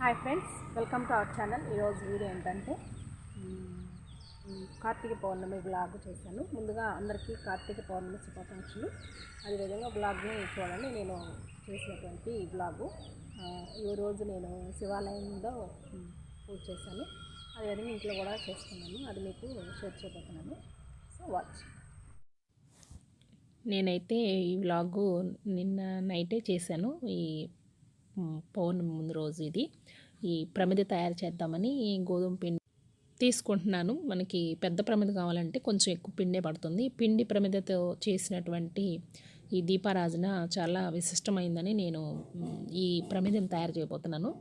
Hi friends welcome to our channel. ఈరోజు video ఏంటంటే కార్తీక పౌర్ణమి blog చేశాను. ముందుగా అందరికీ కార్తీక పౌర్ణమి శుభాకాంక్షలు. అదేవిధంగా బ్లాగ్ని చూడండి నేను చేసినటువంటి ఈ బ్లాగు ఈరోజు ఈ రోజు నేను శివాలయంలో పూజ చేశాను. అదేవిధంగా ఇంట్లో కూడా చేసుకున్నాను. అది మీకు షేర్ చేయబోతున్నాను. So watch. నేనైతే ఈ వ్లాగు నిన్న నైటే చేశాను. ఈ పౌర్ణమి ముందు రోజు ఇది. ఈ ప్రమిది తయారు చేద్దామని ఈ గోధుమ పిండి తీసుకుంటున్నాను. మనకి పెద్ద ప్రమిద కావాలంటే కొంచెం ఎక్కువ పిండే పడుతుంది. పిండి ప్రమిదతో చేసినటువంటి ఈ దీపారాజన చాలా విశిష్టమైందని నేను ఈ ప్రమిదను తయారు చేయబోతున్నాను.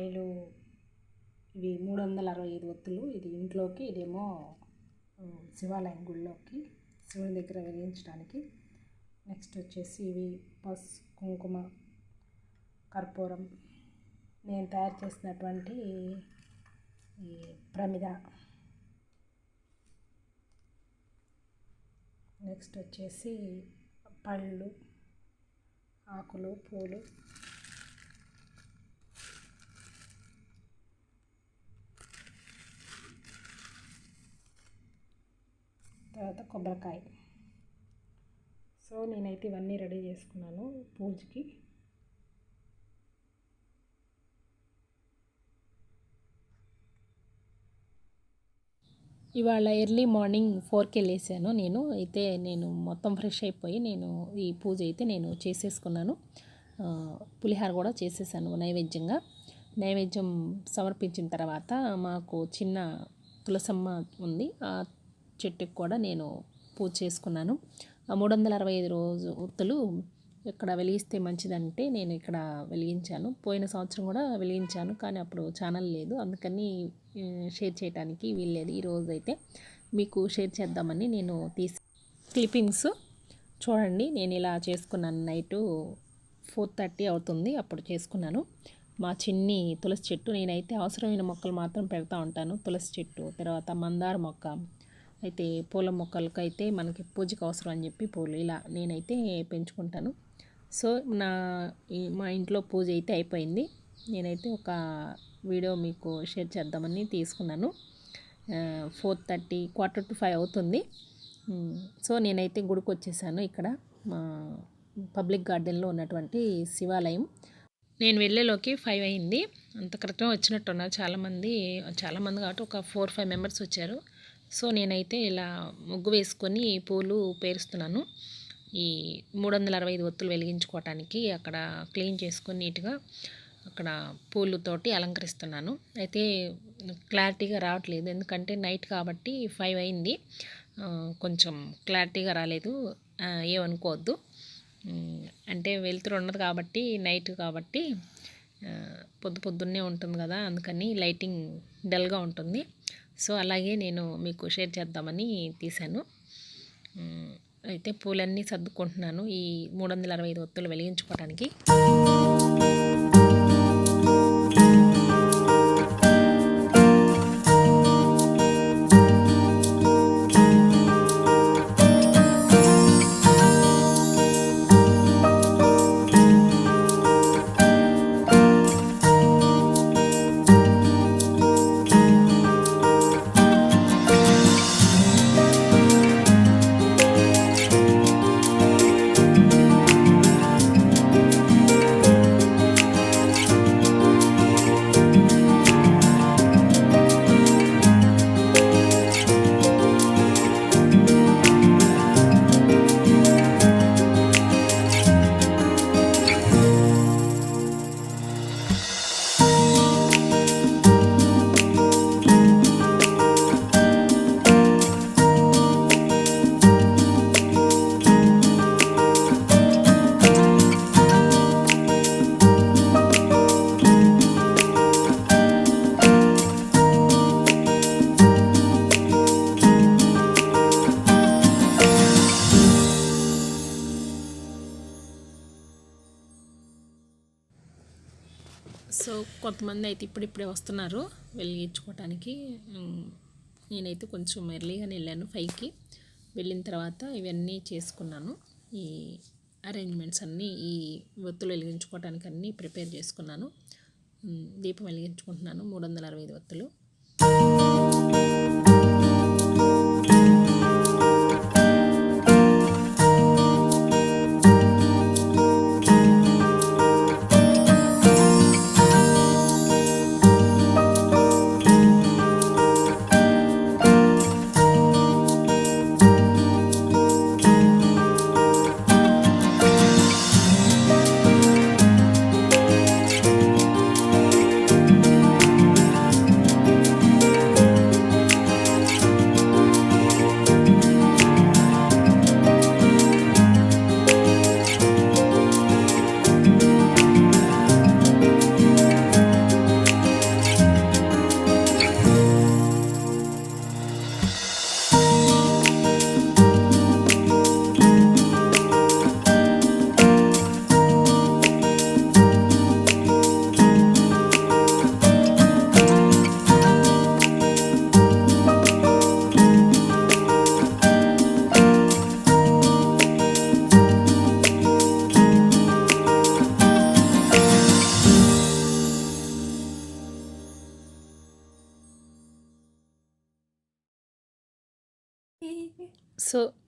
ఆయిల్ ఇవి మూడు వందల అరవై ఐదు ఒత్తులు. ఇది ఇంట్లోకి ఇదేమో శివాలయం గుళ్ళోకి శివుని దగ్గర వెలిగించడానికి. నెక్స్ట్ వచ్చేసి ఇవి పసు కుంకుమ కర్పూరం. నేను తయారు చేసినటువంటి ఈ ప్రమిద. నెక్స్ట్ వచ్చేసి పళ్ళు ఆకులు పూలు. తర్వాత కొబ్బరికాయ. సో నేనైతే ఇవన్నీ రెడీ చేసుకున్నాను పూజకి. ఇవాళ ఎర్లీ మార్నింగ్ ఫోర్కి వెళ్ళేసాను నేను. అయితే నేను మొత్తం ఫ్రెష్ అయిపోయి నేను ఈ పూజ అయితే నేను చేసేసుకున్నాను. పులిహార కూడా చేసేసాను నైవేద్యంగా. నైవేద్యం సమర్పించిన తర్వాత మాకు చిన్న తులసమ్మ ఉంది. ఆ చెట్టుకి కూడా నేను పూజ చేసుకున్నాను. మూడు వందల అరవై ఐదు రోజు వృత్తులు ఇక్కడ వెలిగిస్తే మంచిదంటే నేను ఇక్కడ వెలిగించాను. పోయిన సంవత్సరం కూడా వెలిగించాను కానీ అప్పుడు ఛానల్ లేదు. అందుకని షేర్ చేయడానికి వీల్లేదు. ఈరోజు అయితే మీకు షేర్ చేద్దామని నేను తీసి క్లిప్పింగ్స్ చూడండి. నేను ఇలా చేసుకున్నాను. నైటు ఫోర్ థర్టీ అవుతుంది అప్పుడు చేసుకున్నాను. మా చిన్ని తులసి చెట్టు నేనైతే అవసరమైన మొక్కలు మాత్రం పెడతా ఉంటాను. తులసి చెట్టు తర్వాత మందార మొక్క అయితే పూల మొక్కలకు అయితే మనకి పూజకు అవసరం అని చెప్పి పూలు ఇలా నేనైతే పెంచుకుంటాను. సో నా ఈ- మా ఇంట్లో పూజ అయితే అయిపోయింది. నేనైతే ఒక వీడియో మీకు షేర్ చేద్దామని తీసుకున్నాను. Four thirty quarter to five అవుతుంది. సో నేనైతే గుడికి వచ్చేసాను ఇక్కడ. మా పబ్లిక్ గార్డెన్లో ఉన్నటువంటి శివాలయం. నేను వెళ్ళేలోకి ఫైవ్ అయింది. అంత క్రితం వచ్చినట్టున్నారు చాలామంది చాలామంది కాబట్టి ఒక ఫోర్ ఫైవ్ మెంబర్స్ వచ్చారు. సో నేనైతే ఇలా ముగ్గు వేసుకొని పూలు పేరుస్తున్నాను. ఈ మూడు వందల అరవై ఐదు ఒత్తులు వెలిగించుకోవటానికి అక్కడ క్లీన్ చేసుకొని నీట్గా అక్కడ పూలతోటి అలంకరిస్తున్నాను. అయితే క్లారిటీగా రావట్లేదు. ఎందుకంటే నైట్ కాబట్టి ఫైవ్ అయింది. కొంచెం క్లారిటీగా రాలేదు. ఏమనుకోవద్దు. అంటే వెలుతురు ఉండదు కాబట్టి నైట్ కాబట్టి పొద్దు పొద్దున్నే ఉంటుంది కదా అందుకని లైటింగ్ డల్గా ఉంటుంది. సో అలాగే నేను మీకు షేర్ చేద్దామని తీశాను. అయితే పూలన్నీ సర్దుకుంటున్నాను ఈ మూడు వందల అరవై ఐదు ఒత్తులు వెలిగించుకోవడానికి సో కొంతమంది అయితే ఇప్పుడిప్పుడే వస్తున్నారు వెలిగించుకోవటానికి. నేనైతే కొంచెం ఎర్లీగానే వెళ్ళాను ఫైవ్కి. వెళ్ళిన తర్వాత ఇవన్నీ చేసుకున్నాను. ఈ అరేంజ్మెంట్స్ అన్నీ ఈ ఒత్తులు వెలిగించుకోవటానికి అన్నీ ప్రిపేర్ చేసుకున్నాను. దీపం వెలిగించుకుంటున్నాను. మూడు వందల అరవై ఐదు ఒత్తులు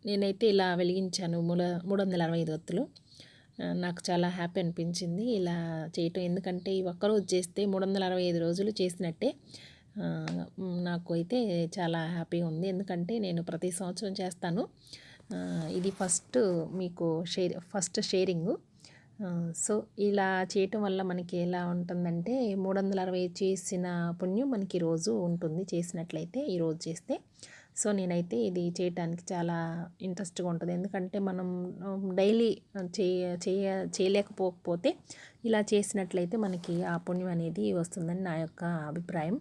నేనైతే ఇలా వెలిగించాను మూల మూడు వందల అరవై ఐదు వత్తులు నాకు చాలా హ్యాపీ అనిపించింది ఇలా చేయటం. ఎందుకంటే ఈ ఒక్కరోజు చేస్తే మూడు వందల అరవై ఐదు రోజులు చేసినట్టే నాకు అయితే చాలా హ్యాపీగా ఉంది. ఎందుకంటే నేను ప్రతి సంవత్సరం చేస్తాను. ఇది ఫస్ట్ మీకు షేర్ ఫస్ట్ షేరింగు. సో ఇలా చేయటం వల్ల మనకి ఎలా ఉంటుందంటే మూడు వందల అరవై చేసిన పుణ్యం మనకి రోజు ఉంటుంది. చేసినట్లయితే ఈరోజు చేస్తే సో నేనైతే ఇది చేయటానికి చాలా ఇంట్రెస్ట్గా ఉంటుంది. ఎందుకంటే మనం డైలీ చేయ చేయ చేయలేకపోకపోతే ఇలా చేసినట్లయితే మనకి ఆ పుణ్యం అనేది వస్తుందని నా యొక్క అభిప్రాయం.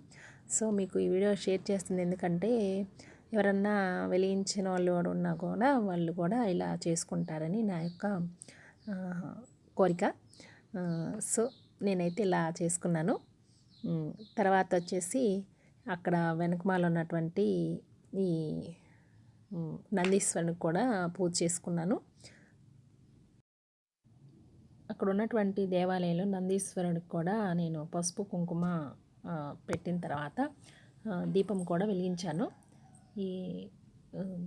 సో మీకు ఈ వీడియో షేర్ చేస్తుంది ఎందుకంటే ఎవరన్నా వెలిగించిన వాళ్ళు కూడా ఉన్నా కూడా వాళ్ళు కూడా ఇలా చేసుకుంటారని నా యొక్క కోరిక. సో నేనైతే ఇలా చేసుకున్నాను. తర్వాత వచ్చేసి అక్కడ వెనకమాల ఉన్నటువంటి ఈ నందీశ్వరుని కూడా పూజ చేసుకున్నాను. అక్కడ ఉన్నటువంటి దేవాలయంలో నందీశ్వరుడికి కూడా నేను పసుపు కుంకుమ పెట్టిన తర్వాత దీపం కూడా వెలిగించాను. ఈ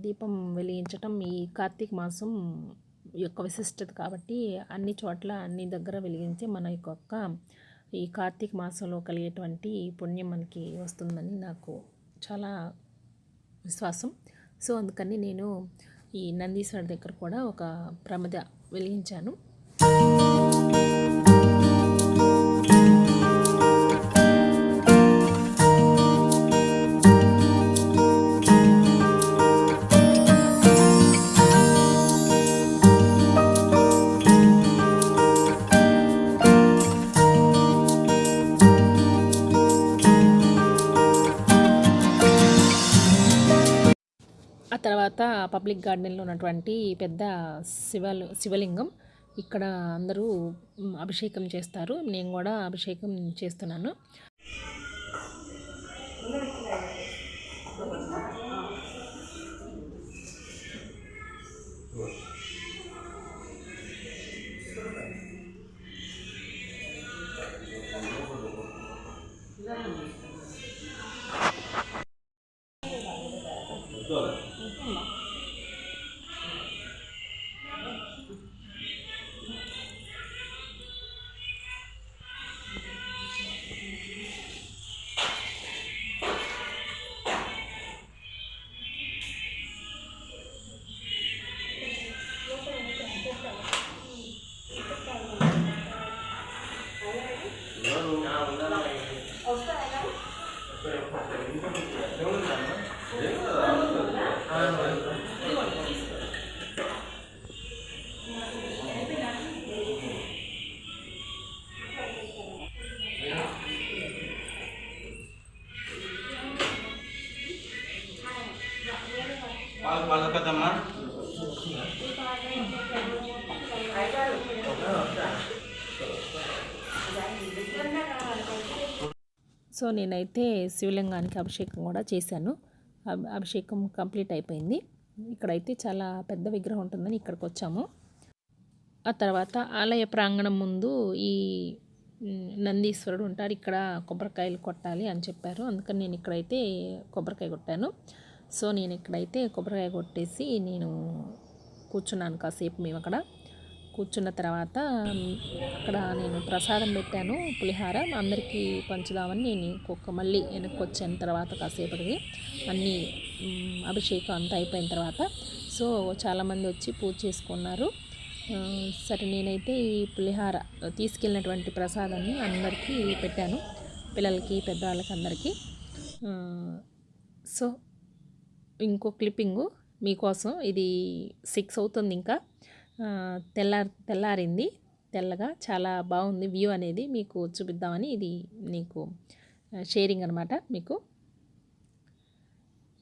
దీపం వెలిగించటం ఈ కార్తీక మాసం యొక్క విశిష్టత కాబట్టి అన్ని చోట్ల అన్ని దగ్గర వెలిగించి మన యొక్క ఈ కార్తీక మాసంలో కలిగేటువంటి పుణ్యం మనకి వస్తుందని నాకు చాలా విశ్వాసం. సో అందుకని నేను ఈ నందీశ్వర దగ్గర కూడా ఒక ప్రమద వెలిగించాను. పబ్లిక్ గార్డెన్లో ఉన్నటువంటి పెద్ద శివలు శివలింగం. ఇక్కడ అందరూ అభిషేకం చేస్తారు. నేను కూడా అభిషేకం చేస్తున్నాను. సో నేనైతే శివలింగానికి అభిషేకం కూడా చేశాను. అభిషేకం కంప్లీట్ అయిపోయింది. ఇక్కడైతే చాలా పెద్ద విగ్రహం ఉంటుందని ఇక్కడికి వచ్చాము ఆ తర్వాత ఆలయ ప్రాంగణం ముందు ఈ నందీశ్వరుడు ఉంటారు. ఇక్కడ కొబ్బరికాయలు కొట్టాలి అని చెప్పారు. అందుకని నేను ఇక్కడైతే కొబ్బరికాయ కొట్టాను. సో నేను ఇక్కడైతే కొబ్బరికాయ కొట్టేసి నేను కూర్చున్నాను కాసేపు మేము అక్కడ కూర్చున్న తర్వాత అక్కడ నేను ప్రసాదం పెట్టాను పులిహార. అందరికీ పంచుదామని నేను ఇంకొక మళ్ళీ వెనక్కి వచ్చిన తర్వాత కాసేపటికి. అన్నీ అభిషేకం అంతా అయిపోయిన తర్వాత. సో చాలామంది వచ్చి పూజ చేసుకున్నారు. సరే నేనైతే ఈ పులిహార తీసుకెళ్ళినటువంటి ప్రసాదాన్ని అందరికీ పెట్టాను. పిల్లలకి పెద్దవాళ్ళకి అందరికీ. సో ఇంకో క్లిప్పింగు మీకోసం. ఇది సిక్స్ అవుతుంది ఇంకా. తెల్లారి తెల్లారింది. తెల్లగా చాలా బాగుంది వ్యూ అనేది మీకు చూపిద్దామని ఇది నీకు షేరింగ్ అనమాట మీకు.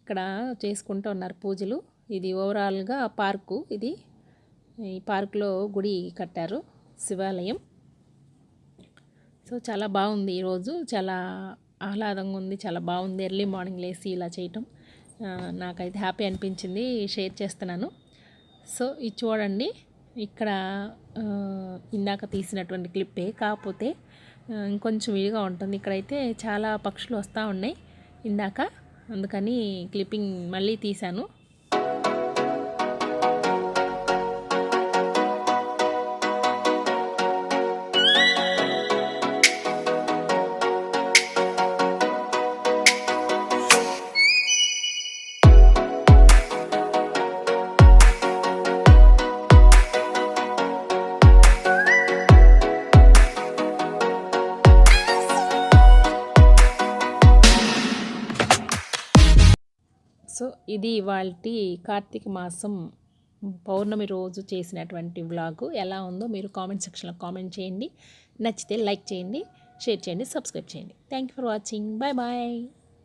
ఇక్కడ చేసుకుంటూ ఉన్నారు పూజలు. ఇది ఓవరాల్గా పార్కు ఇది. ఈ పార్కులో గుడి కట్టారు శివాలయం. సో చాలా బాగుంది ఈరోజు చాలా ఆహ్లాదంగా ఉంది. చాలా బాగుంది. ఎర్లీ మార్నింగ్ లేసి ఇలా చేయటం. నాకైతే హ్యాపీ అనిపించింది. షేర్ చేస్తున్నాను. సో ఇది చూడండి. ఇక్కడ ఇందాక తీసినటువంటి క్లిప్పే. కాకపోతే ఇంకొంచెం విడిగా ఉంటుంది. ఇక్కడైతే చాలా పక్షులు వస్తూ ఉన్నాయి ఇందాక. అందుకని క్లిప్పింగ్ మళ్ళీ తీశాను. ఇది ఇవాళ కార్తీక మాసం పౌర్ణమి రోజు చేసినటువంటి వ్లాగు. ఎలా ఉందో మీరు కామెంట్ సెక్షన్లో కామెంట్ చేయండి. నచ్చితే లైక్ చేయండి షేర్ చేయండి సబ్స్క్రైబ్ చేయండి. Thank you for watching bye bye